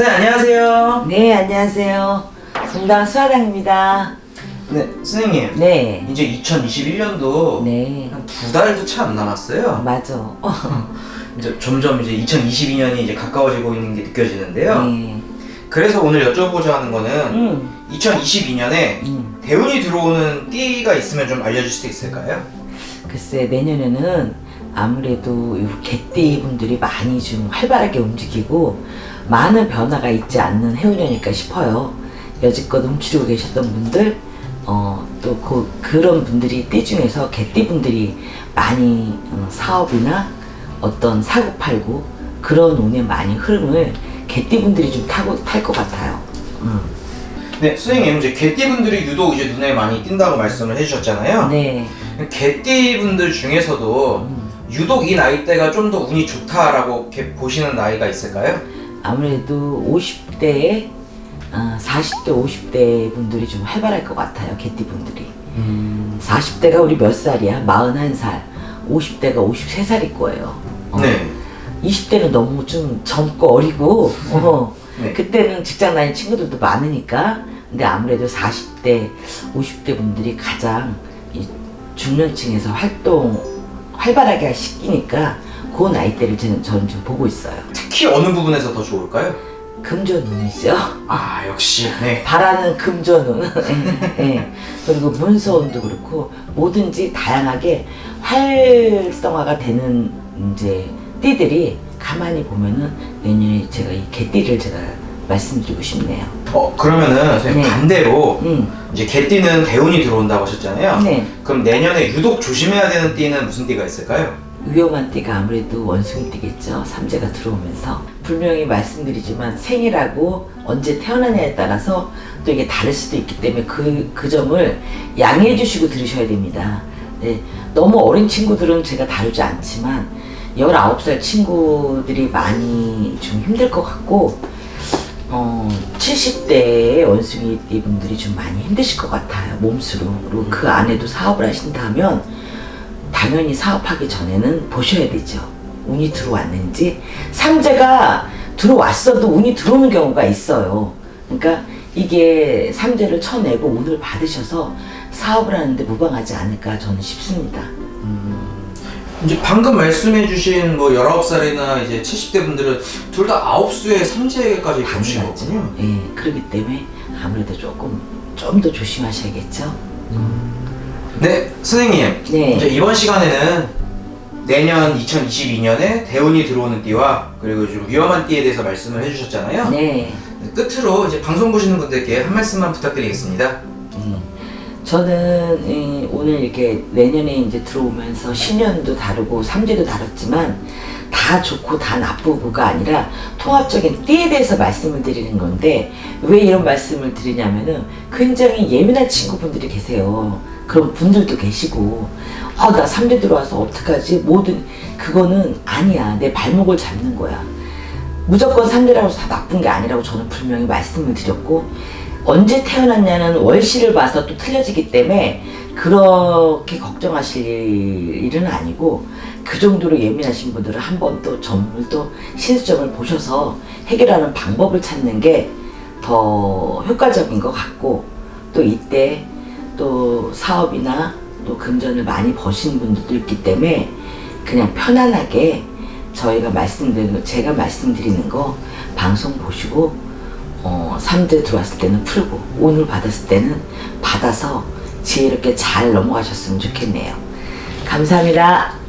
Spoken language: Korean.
선생님 안녕하세요. 네, 안녕하세요. 분당 수화당입니다. 네, 선생님. 네. 이제 2021년도 네. 한 두 달도 채안 남았어요. 맞아. 어, 이제 점점 이제 2022년이 이제 가까워지고 있는 게 느껴지는데요. 네. 그래서 오늘 여쭤보자 하는 거는 음, 2022년에 음. 대운이 들어오는 띠가 있으면 좀 알려줄 수 있을까요? 글쎄, 내년에는 아무래도 이 개띠 분들이 많이 좀 활발하게 움직이고 많은 변화가 있지 않는 해운년일까 싶어요. 여지껏 움츠리고 계셨던 분들, 어, 또 그, 그런 분들이 띠 중에서 개띠 분들이 많이 어, 사업이나 어떤 사고 팔고 그런 운의 많이 흐름을 개띠 분들이 좀 타고 탈 것 같아요. 음. 네, 선생님 이제 개띠분들이 유독 이제 눈에 많이 띈다고 말씀을 해주셨잖아요. 네. 개띠분들 중에서도 음. 유독 이 나이대가 좀 더 운이 좋다라고 이렇게 보시는 나이가 있을까요? 아무래도 50대에 어, 40대, 50대 분들이 좀 활발할 것 같아요. 개띠 분들이. 40대가 우리 몇 살이야? 41살. 50대가 53살일 거예요. 어. 네. 20대는 너무 좀 젊고 어리고, 어. 네. 그때는 직장 다니는 친구들도 많으니까. 근데 아무래도 40대, 50대 분들이 가장 이 중년층에서 활동 활발하게 시키니까 그 나이대를 저는, 저는 지금 보고 있어요. 특히 어느 부분에서 더 좋을까요? 금전운이죠. 아 역시 네. 바라는 금전운. 예, 예. 그리고 문서운도 그렇고 뭐든지 다양하게 활성화가 되는 이제 띠들이 가만히 보면은 내년에 제가 이 개띠를 제가 말씀드리고 싶네요. 어 그러면은 선생님 네. 반대로 음, 이제 개띠는 대운이 들어온다고 하셨잖아요. 네. 그럼 내년에 유독 조심해야 되는 띠는 무슨 띠가 있을까요? 위험한 띠가 아무래도 원숭이 띠겠죠. 삼재가 들어오면서 분명히 말씀드리지만 생일하고 언제 태어나냐에 따라서 또 이게 다를 수도 있기 때문에 그, 그 점을 양해해 주시고 들으셔야 됩니다. 네, 너무 어린 친구들은 제가 다루지 않지만 19살 친구들이 많이 좀 힘들 것 같고 어, 70대의 원숭이 띠 분들이 좀 많이 힘드실 것 같아요. 몸수로. 그 안에도 사업을 하신다면 당연히 사업하기 전에는 보셔야 되죠. 운이 들어왔는지. 삼재가 들어왔어도 운이 들어오는 경우가 있어요. 그러니까 이게 삼재를 쳐내고 운을 받으셔서 사업을 하는데 무방하지 않을까 저는 싶습니다. 이제 방금 말씀해주신 뭐 19살이나 이제 70대 분들은 둘다 아홉 수의 삼재까지 겹친 당연하죠. 거군요. 예, 그렇기 때문에 아무래도 조금 좀 더 조심하셔야겠죠. 네, 선생님. 네. 이제 이번 시간에는 내년 2022년에 대운이 들어오는 띠와 그리고 좀 위험한 띠에 대해서 말씀을 해주셨잖아요. 네. 끝으로 이제 방송 보시는 분들께 한 말씀만 부탁드리겠습니다. 음, 저는 이, 오늘 이렇게 내년에 이제 들어오면서 신년도 다르고 삼재도 다뤘지만 다 좋고 다 나쁘고가 아니라 통합적인 띠에 대해서 말씀을 드리는 건데 왜 이런 말씀을 드리냐면은 굉장히 예민한 친구분들이 계세요. 그런 분들도 계시고 어, 나 삼재 들어와서 어떡하지? 모든 그거는 아니야. 내 발목을 잡는 거야. 무조건 삼재라고 해서 다 나쁜 게 아니라고 저는 분명히 말씀을 드렸고 언제 태어났냐는 월시를 봐서 또 틀려지기 때문에 그렇게 걱정하실 일은 아니고 그 정도로 예민하신 분들은 한번 또 점을 또 신수점을 보셔서 해결하는 방법을 찾는 게 더 효과적인 것 같고 또 이때 또 사업이나 또 금전을 많이 버시는 분들도 있기 때문에 그냥 편안하게 저희가 말씀드리는 거, 제가 말씀드리는 거 방송 보시고 어, 삼재 들어왔을 때는 풀고 오늘 받았을 때는 받아서 지혜롭게 잘 넘어가셨으면 좋겠네요. 감사합니다.